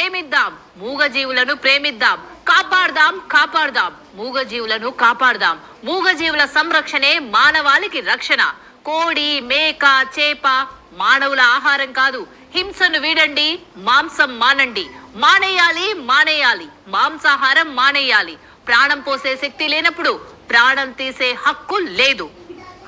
ప్రేమిద్దాం. మూగజీవులను ప్రేమిద్దాం. కాపాడదాం కాపాడదాం. మూగజీవులను కాపాడదాం. మూగజీవుల సంరక్షణే మానవాళికి రక్షణ. కోడి మేక చేప మానవుల ఆహారం కాదు. హింసను వీడండి మాంసం మానండి. మానేయాలి మానేయాలి. మాంసాహారం మానేయాలి. ప్రాణం పోసే శక్తి లేనప్పుడు ప్రాణం తీసే హక్కు లేదు.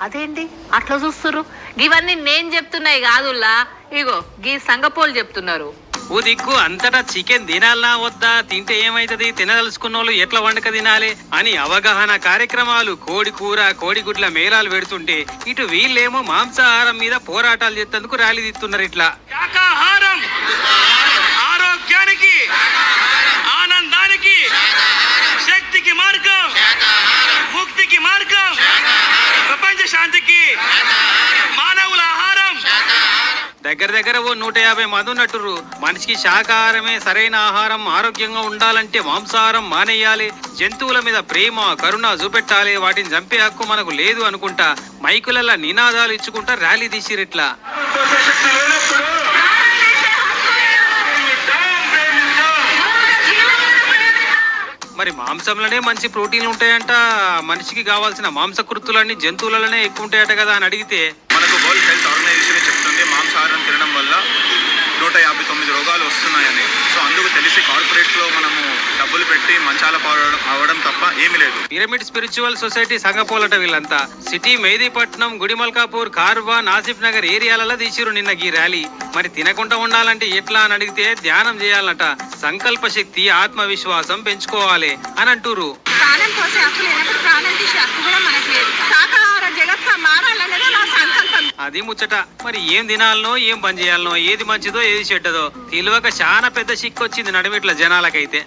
అదేంటి? అట్లా చూస్తుర్రు? ఇవన్నీ నేను చెప్తున్నాయి కాదుల్లా. ఇగో గీ సంగపోలు చెప్తున్నారు. ఓ దిక్కు అంతటా చికెన్ తినాలనా వద్దా? తింటే ఏమైతది? తినదలుచుకున్న వాళ్ళు ఎట్లా వండక తినాలి? అని అవగాహన కార్యక్రమాలు కోడి కూర కోడిగుడ్ల మేళాలు పెడుతుంటే ఇటు వీళ్ళేమో మాంసాహారం మీద పోరాటాలు చేసేందుకు ర్యాలీ తీస్తున్నారు ఇట్లా. ఆరోగ్యానికి! దగ్గర దగ్గర ఓ నూట యాభై మంది ఉన్నట్టుర్రు. మనిషికి శాకాహారమే సరైన ఆహారం ఆరోగ్యంగా ఉండాలంటే మాంసాహారం మానేయాలి. జంతువుల మీద ప్రేమ కరుణ చూపెట్టాలి. వాటిని చంపే హక్కు మనకు లేదు అనుకుంటా మైకులల్లా నినాదాలు ఇచ్చుకుంటా ర్యాలీ తీసిరిట్లా మరి మాంసంలోనే మంచి ప్రోటీన్లు ఉంటాయంట. మనిషికి కావాల్సిన మాంసకృతులన్నీ జంతువులలోనే ఎక్కువ ఉంటాయట కదా అని అడిగితే మనకు వరల్డ్ హెల్త్ ఆర్గనైజేషన్ మాంసాహారం తినడం వల్ల నూట యాభై తొమ్మిది రోగాలు వస్తున్నాయని. సో అందుకు తెలిసి కార్పొరేట్లో మనము డబ్బులు పెట్టి మంచాల పాడడం అవడం తప్ప ఏమీ లేదు. పిరమిడ్ స్పిరిచువల్ సొసైటీ సంగపోలట వీళ్ళంతా. సిటీ మెహదీపట్నం గుడిమల్కాపూర్ కార్వా నాసిఫ్ నగర్ ఏరియాలలో తీసిరు నిన్న ఈ ర్యాలీ. మరి తినకుండా ఉండాలంటే ఎట్లా అని అడిగితే ధ్యానం చేయాలట. సంకల్ప శక్తి ఆత్మవిశ్వాసం పెంచుకోవాలి అని అంటూరు ప్రాణం పోసే హక్కు లేనప్పుడు ప్రాణం తీసే హక్కు కూడా మనకు లేదు శాకాహార జగత్తుగా మారాలన్నదే నా సంకల్పం అది ముచ్చట. మరి ఏం తినాలనో ఏం పని చేయాలనో ఏది మంచిదో ఏది చెడ్డదో తెలియక చాలా పెద్ద సిక్కు వచ్చింది నడిమిట్ల జనాలకైతే.